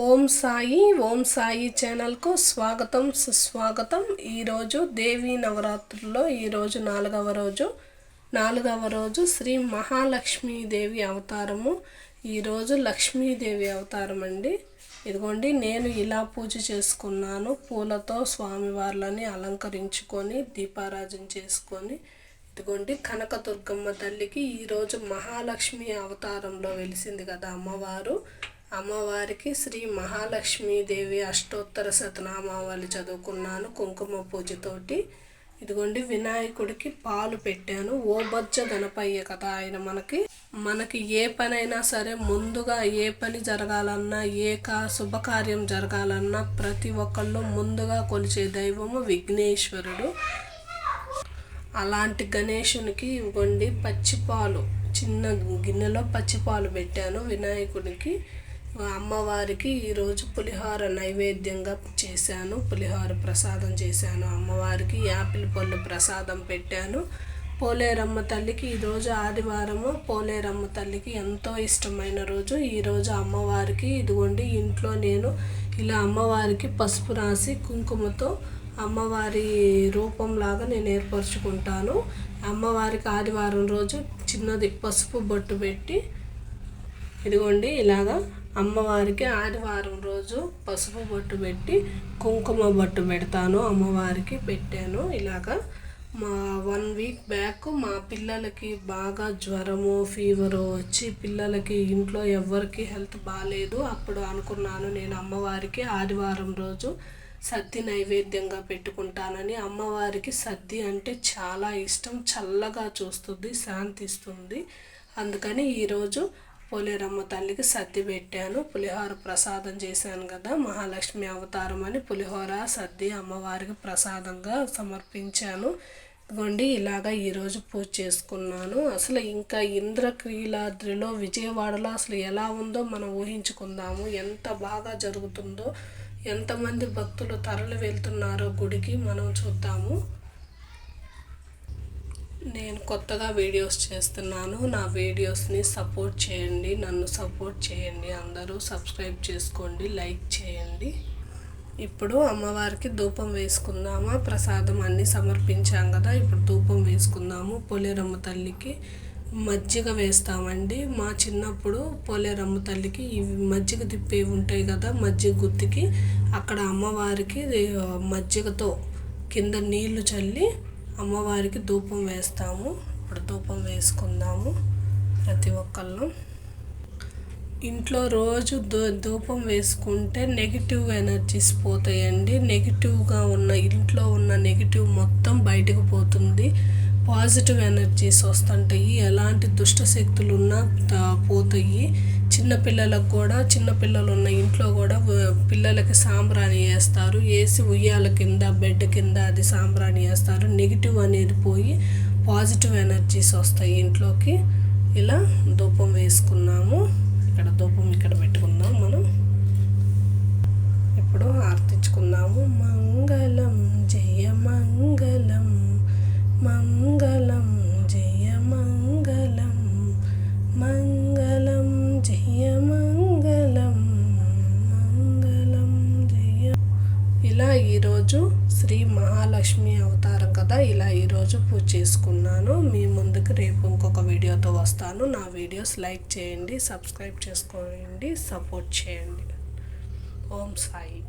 ఓం సాయి ఓం సాయి ఛానల్కు స్వాగతం సుస్వాగతం. ఈరోజు దేవీ నవరాత్రుల్లో ఈరోజు నాలుగవ రోజు. నాలుగవ రోజు శ్రీ మహాలక్ష్మీదేవి అవతారము. ఈరోజు లక్ష్మీదేవి అవతారం అండి. ఇదిగోండి నేను ఇలా పూజ చేసుకున్నాను. పూలతో స్వామివార్లని అలంకరించుకొని దీపారాజన చేసుకొని. ఇదిగోండి కనకదుర్గమ్మ తల్లికి ఈరోజు మహాలక్ష్మి అవతారంలో వెలిసింది కదా అమ్మవారు. అమ్మవారికి శ్రీ మహాలక్ష్మీదేవి అష్టోత్తర శతనామావళి చదువుకున్నాను కుంకుమ పూజతోటి. ఇదిగోండి వినాయకుడికి పాలు పెట్టాను. ఓ బొజ్జ గణపయ్య కదా ఆయన మనకి. మనకి ఏ పనైనా సరే ముందుగా ఏ పని జరగాలన్నా ఏ కా శుభకార్యం జరగాలన్నా ప్రతి ఒక్కళ్ళు ముందుగా కొలిచే దైవము విఘ్నేశ్వరుడు. అలాంటి గణేషునికి ఇవ్వండి పచ్చిపాలు. చిన్న గిన్నెలో పచ్చిపాలు పెట్టాను వినాయకుడికి. అమ్మవారికి ఈరోజు పులిహోర నైవేద్యంగా చేశాను పులిహోర ప్రసాదం చేశాను. అమ్మవారికి యాపిల్ పళ్ళు ప్రసాదం పెట్టాను. పోలేరమ్మ తల్లికి ఈరోజు ఆదివారము పోలేరమ్మ తల్లికి ఎంతో ఇష్టమైన రోజు. ఈరోజు అమ్మవారికి ఇదిగోండి ఇంట్లో నేను ఇలా అమ్మవారికి పసుపు రాసి కుంకుమతో అమ్మవారి రూపంలాగా నేను ఏర్పరచుకుంటాను. అమ్మవారికి ఆదివారం రోజు చిన్నది పసుపు బొట్టు పెట్టి ఇదిగోండి ఇలాగా అమ్మవారికి ఆదివారం రోజు పసుపు బొట్టు పెట్టి కుంకుమ బొట్టు పెడతాను అమ్మవారికి పెట్టాను. ఇలాగా మా వన్ వీక్ బ్యాక్ మా పిల్లలకి బాగా జ్వరము ఫీవరు వచ్చి పిల్లలకి ఇంట్లో ఎవరికి హెల్త్ బాగాలేదు అప్పుడు అనుకున్నాను నేను అమ్మవారికి ఆదివారం రోజు సద్ది నైవేద్యంగా పెట్టుకుంటానని. అమ్మవారికి సద్ది అంటే చాలా ఇష్టం. చల్లగా చూస్తుంది శాంతిస్తుంది. అందుకని ఈరోజు పోలేరమ్మ తల్లికి సద్ది పెట్టాను. పులిహోర ప్రసాదం చేశాను కదా మహాలక్ష్మి అవతారం అని పులిహోర సద్ది అమ్మవారికి ప్రసాదంగా సమర్పించాను. ఇదిగోండి ఇలాగా ఈరోజు పూజ చేసుకున్నాను. అసలు ఇంకా ఇంద్రకీలాద్రిలో విజయవాడలో అసలు ఎలా ఉందో మనం ఊహించుకుందాము. ఎంత బాగా జరుగుతుందో ఎంతమంది భక్తులు తరలి వెళ్తున్నారో గుడికి మనం చూద్దాము. నేను కొత్తగా వీడియోస్ చేస్తున్నాను. నా వీడియోస్ని సపోర్ట్ చేయండి. నన్ను సపోర్ట్ చేయండి. అందరూ సబ్స్క్రైబ్ చేసుకోండి. లైక్ చేయండి. ఇప్పుడు అమ్మవారికి ధూపం వేసుకుందామా? ప్రసాదం అన్నీ సమర్పించాం కదా ఇప్పుడు ధూపం వేసుకుందాము. పోలేరమ్మ తల్లికి మజ్జిగ వేస్తామండి. మా చిన్నప్పుడు పోలేరమ్మ తల్లికి ఇవి మజ్జిగ తిప్పేవి ఉంటాయి కదా మజ్జిగ గుత్తికి అక్కడ అమ్మవారికి మజ్జిగతో కింద నీళ్ళు చల్లి అమ్మవారికి ధూపం వేస్తాము. ఇప్పుడు ధూపం వేసుకుందాము ప్రతి ఒక్కళ్ళు. ఇంట్లో రోజు ధూపం వేసుకుంటే నెగిటివ్ ఎనర్జీస్ పోతాయండి. నెగిటివ్గా ఉన్న ఇంట్లో ఉన్న నెగిటివ్ మొత్తం బయటకు పోతుంది. పాజిటివ్ ఎనర్జీస్ వస్తుంటాయి. ఎలాంటి దుష్ట శక్తులు ఉన్నా పోతాయి. చిన్నపిల్లలకు కూడా చిన్నపిల్లలు ఉన్న ఇంట్లో కూడా పిల్లలకి సాంబ్రాణి వేస్తారు. వేసి ఉయ్యాల కింద బెడ్ కింద అది సాంబ్రాణి వేస్తారు. నెగిటివ్ అనేది పోయి పాజిటివ్ ఎనర్జీస్ వస్తాయి ఇంట్లోకి. ఇలా ధూపం వేసుకున్నాము. ఇక్కడ ధూపం ఇక్కడ పెట్టుకుందాం మనం. ఇప్పుడు ఆర్తిచ్చు ఇలా ఈరోజు శ్రీ మహాలక్ష్మి అవతారం కదా ఇలా ఈరోజు పూజ చేసుకున్నాను. మీ ముందుకు రేపు ఇంకొక వీడియోతో వస్తాను. నా వీడియోస్ లైక్ చేయండి సబ్స్క్రైబ్ చేసుకోండి సపోర్ట్ చేయండి. ఓం సాయి.